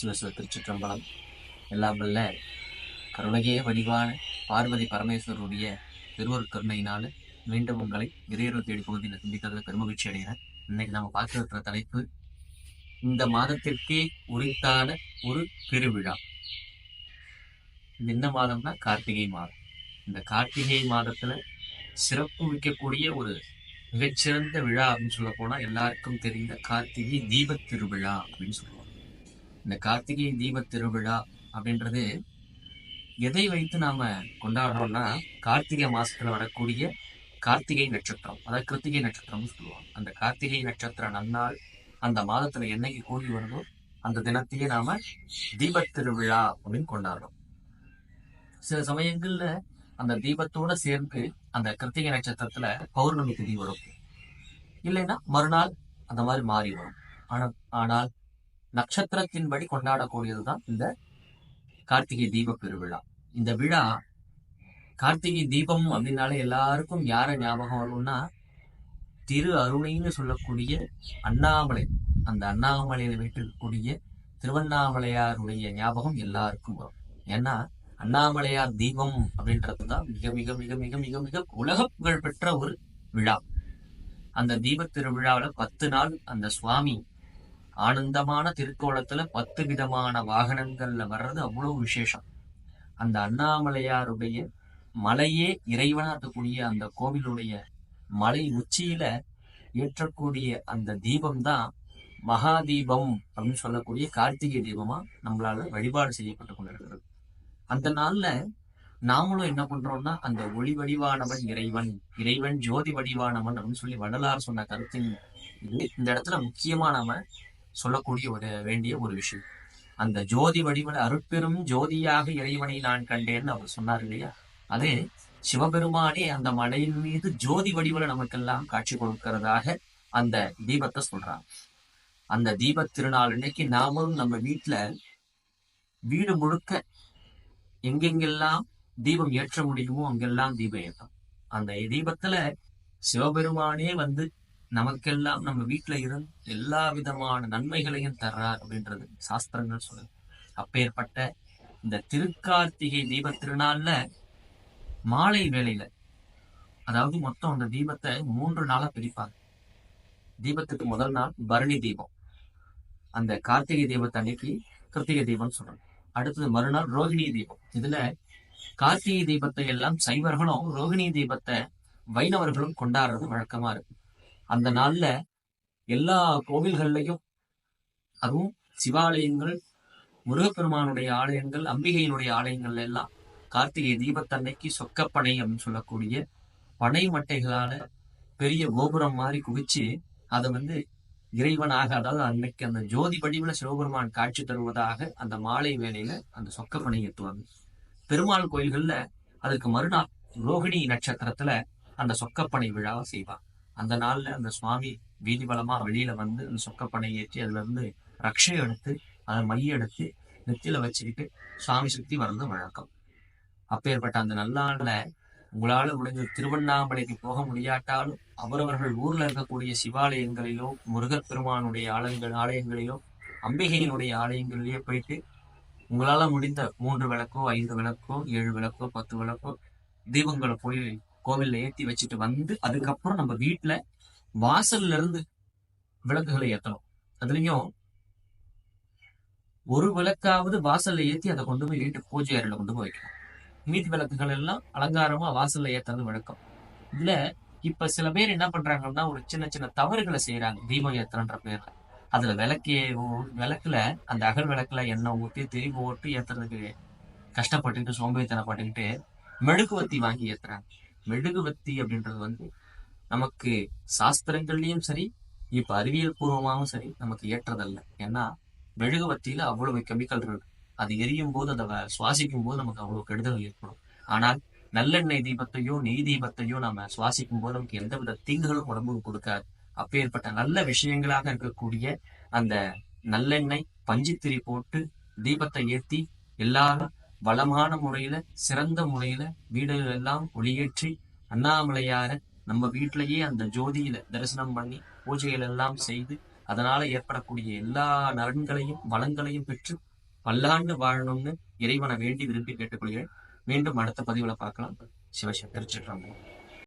சிவசிவ திருச்சிற்றம்பலம் எல்லாம் வல்ல கருணையே வடிவான பார்வதி பரமேஸ்வரருடைய திருவருட் கருணையினால மீண்டும் உங்களை இறையர்கள் தேடி பகுதியில் சந்திக்கிறதுல பெருமகிழ்ச்சி அடைகிறேன். இன்னைக்கு நம்ம பார்க்க இருக்கிற தலைப்பு இந்த மாதத்திற்கே உரித்தான ஒரு திருவிழா. இது என்ன மாதம்னா கார்த்திகை மாதம். இந்த கார்த்திகை மாதத்துல சிறப்பு மிக்கக்கூடிய ஒரு மிகச்சிறந்த விழா அப்படின்னு சொல்ல போனா எல்லாருக்கும் தெரிந்த கார்த்திகை தீபத் திருவிழா அப்படின்னு சொல்லுவாங்க. இந்த கார்த்திகை தீபத் திருவிழா அப்படின்றது எதை வைத்து நாம கொண்டாடுறோம்னா கார்த்திகை மாசத்துல வரக்கூடிய கார்த்திகை நட்சத்திரம் அதாவது கிருத்திகை நட்சத்திரம்னு சொல்லுவாங்க. அந்த கார்த்திகை நட்சத்திர நன்னாள் அந்த மாதத்துல என்னைக்கு கூடி வருதோ அந்த தினத்தையே நாம தீபத் திருவிழா அப்படின்னு கொண்டாடுறோம். சில சமயங்கள்ல அந்த தீபத்தோட சேர்ந்து அந்த கிருத்திகை நட்சத்திரத்துல பௌர்ணமி திதி வரும். இல்லைன்னா மறுநாள் அந்த மாதிரி மாறி வரும். ஆனால் ஆனால் நட்சத்திரத்தின்படி கொண்டாடக்கூடியதுதான் இந்த கார்த்திகை தீப பெருவிழா. இந்த விழா கார்த்திகை தீபம் அப்படின்னாலே எல்லாருக்கும் யார ஞாபகம் வரும்னா திரு அருணைன்னு சொல்லக்கூடிய அண்ணாமலை அந்த அண்ணாமலையில வீட்டிற்கக்கூடிய திருவண்ணாமலையாருடைய ஞாபகம் எல்லாருக்கும் வரும். ஏன்னா அண்ணாமலையார் தீபம் அப்படின்றது தான் மிக மிக மிக மிக மிக மிக உலக புகழ் பெற்ற ஒரு விழா. அந்த தீப திருவிழாவில் பத்து நாள் அந்த சுவாமி ஆனந்தமான திருக்கோலத்துல பத்து விதமான வாகனங்கள்ல வர்றது அவ்வளவு விசேஷம். அந்த அண்ணாமலையாருடைய மலையே இறைவனா இருக்கக்கூடிய அந்த கோவிலுடைய மலை உச்சியில ஏற்றக்கூடிய அந்த தீபம் தான் மகா தீபம் அப்படின்னு சொல்லக்கூடிய கார்த்திகை தீபமா நம்மளால வழிபாடு செய்யப்பட்டு கொண்டிருக்கிறது. அந்த நாள்ல நாமளும் என்ன பண்றோம்னா அந்த ஒளி வடிவானவன் இறைவன் இறைவன் ஜோதி வடிவானவன் அப்படின்னு சொல்லி வள்ளலார் சொன்ன கருத்தின் இது. இந்த இடத்துல முக்கியமா நாம சொல்லக்கூடிய ஒரு வேண்டிய ஒரு விஷயம். அந்த ஜோதி வடிவில் அருட்பெரும் ஜோதியாக இறைவனை நான் கண்டேன்னு அவர் சொன்னார் இல்லையா? அதே சிவபெருமானே அந்த மலையின் மீது ஜோதி வடிவில் நமக்கெல்லாம் காட்சி கொடுக்கிறதாக அந்த தீபத்தை சொல்றாங்க. அந்த தீப திருநாள் இன்னைக்கு நாமும் நம்ம வீட்டுல வீடு முழுக்க எங்கெங்கெல்லாம் தீபம் ஏற்ற முடியுமோ அங்கெல்லாம் தீபம் ஏற்றும். அந்த தீபத்துல சிவபெருமானே வந்து நமக்கெல்லாம் நம்ம வீட்டுல இருந்து எல்லா விதமான நன்மைகளையும் தர்றார் அப்படின்றது சாஸ்திரங்கள் சொல்லுது. அப்பேற்பட்ட இந்த திருக்கார்த்திகை தீப திருநாள்ல மாலை வேளையில அதாவது மொத்தம் அந்த தீபத்தை மூன்று நாளா பிரிப்பாங்க. தீபத்துக்கு முதல் நாள் பரணி தீபம். அந்த கார்த்திகை தீபத்தை அன்னைக்கு கிருத்திகை தீபம்னு சொல்றாங்க. அடுத்தது மறுநாள் ரோகிணி தீபம். இதுல கார்த்திகை தீபத்தை எல்லாம் சைவர்களும் ரோகிணி தீபத்தை வைணவர்களும் கொண்டாடுறது வழக்கமா இருக்கு. அந்த நாள்ல எல்லா கோவில்கள்லையும் அதுவும் சிவாலயங்கள் முருகப்பெருமானுடைய ஆலயங்கள் அம்பிகையினுடைய ஆலயங்கள் எல்லாம் கார்த்திகை தீபத்தன்னைக்கு சொக்கப்பனை அப்படின்னு சொல்லக்கூடிய பனை மட்டைகளால பெரிய கோபுரம் மாதிரி குவிச்சு அதை வந்து இறைவனாக அதாவது அன்னைக்கு அந்த ஜோதி வடிவில் சிவபெருமான் காட்சி தருவதாக அந்த மாலை வேலையில அந்த சொக்கப்பனை ஏற்றுவாங்க பெருமாள் கோயில்கள்ல அதுக்கு மறுநாள் ரோகிணி நட்சத்திரத்துல அந்த சொக்கப்பனை விழாவை செய்வாங்க. அந்த நாள்ல அந்த சுவாமி வீதி பலமா வெளியில வந்து அந்த சொக்கப்பனை ஏற்றி அதுல இருந்து ரக்ஷை எடுத்து அதை மைய எடுத்து நெத்தியில வச்சுக்கிட்டு சுவாமி சுத்தி வர்றது வழக்கம். அப்பேற்பட்ட அந்த நல்லாண்டுல உங்களால முடிஞ்ச திருவண்ணாமலைக்கு போக முடியாட்டாலும் அவரவர்கள் ஊர்ல இருக்கக்கூடிய சிவாலயங்களிலோ முருகப் பெருமானுடைய ஆலயங்கள் ஆலயங்களிலோ அம்பிகையினுடைய ஆலயங்களிலேயே போயிட்டு உங்களால முடிந்த மூன்று விளக்கோ ஐந்து விளக்கோ ஏழு விளக்கோ பத்து விளக்கோ தீபங்களை போய் கோவில்ல ஏத்தி வச்சுட்டு வந்து அதுக்கப்புறம் நம்ம வீட்டுல வாசல்ல இருந்து விளக்குகளை ஏத்தணும். அதுலயும் ஒரு விளக்காவது வாசல்ல ஏத்தி அதை கொண்டு போய் வீட்டு பூஜை அறையில கொண்டு போய் வைக்கணும். மீதி விளக்குகள் எல்லாம் அலங்காரமா வாசல்ல ஏத்துறது வழக்கம் இதுல இப்ப சில பேர் என்ன பண்றாங்கன்னா ஒரு சின்ன சின்ன தவறுகளை செய்யறாங்க தீபம் ஏத்துறன்ற பேர்ல. அதுல விளக்கு விளக்குல அந்த அகல் விளக்குல எண்ணெய் ஊத்தி திரி ஓட்டு ஏத்துறதுக்கு கஷ்டப்பட்டுக்கிட்டு சோம்பேறித்தனப்பட்டுக்கிட்டு மெழுகுவத்தி வாங்கி ஏத்துறாங்க. மெழுகுவத்தி அப்படின்றது வந்து நமக்கு சாஸ்திரங்கள்லயும் சரி இப்ப அறிவியல் பூர்வமாகவும் சரி நமக்கு ஏற்றதல்ல. ஏன்னா மெழுகுவத்தியில அவ்வளவு கெமிக்கல் இருக்கு. அது எரியும் போது அதை சுவாசிக்கும் போது நமக்கு அவ்வளவு கெடுதல் ஏற்படும். ஆனால் நல்லெண்ணெய் தீபத்தையோ நெய் தீபத்தையோ நாம சுவாசிக்கும் போது நமக்கு எந்தவித தீங்குகளும் உடம்புக்கு கொடுக்காது. அப்பேற்பட்ட நல்ல விஷயங்களாக இருக்கக்கூடிய அந்த நல்லெண்ணெய் பஞ்சுத்திரி போட்டு தீபத்தை ஏத்தி எல்லாரும் வளமான முறையில சிறந்த முறையில வீடுகள் எல்லாம் ஒளியேற்றி அண்ணாமலையார நம்ம வீட்டிலேயே அந்த ஜோதியில தரிசனம் பண்ணி பூஜைகள் எல்லாம் செய்து அதனால ஏற்படக்கூடிய எல்லா நலன்களையும் வளங்களையும் பெற்று பல்லாண்டு வாழணும்னு இறைவனை வேண்டி விரும்பி கேட்டுக்கொள்கிறேன். மீண்டும் அடுத்த பதிவுல பார்க்கலாம். சிவசங்கர் சிற்றம்பலம்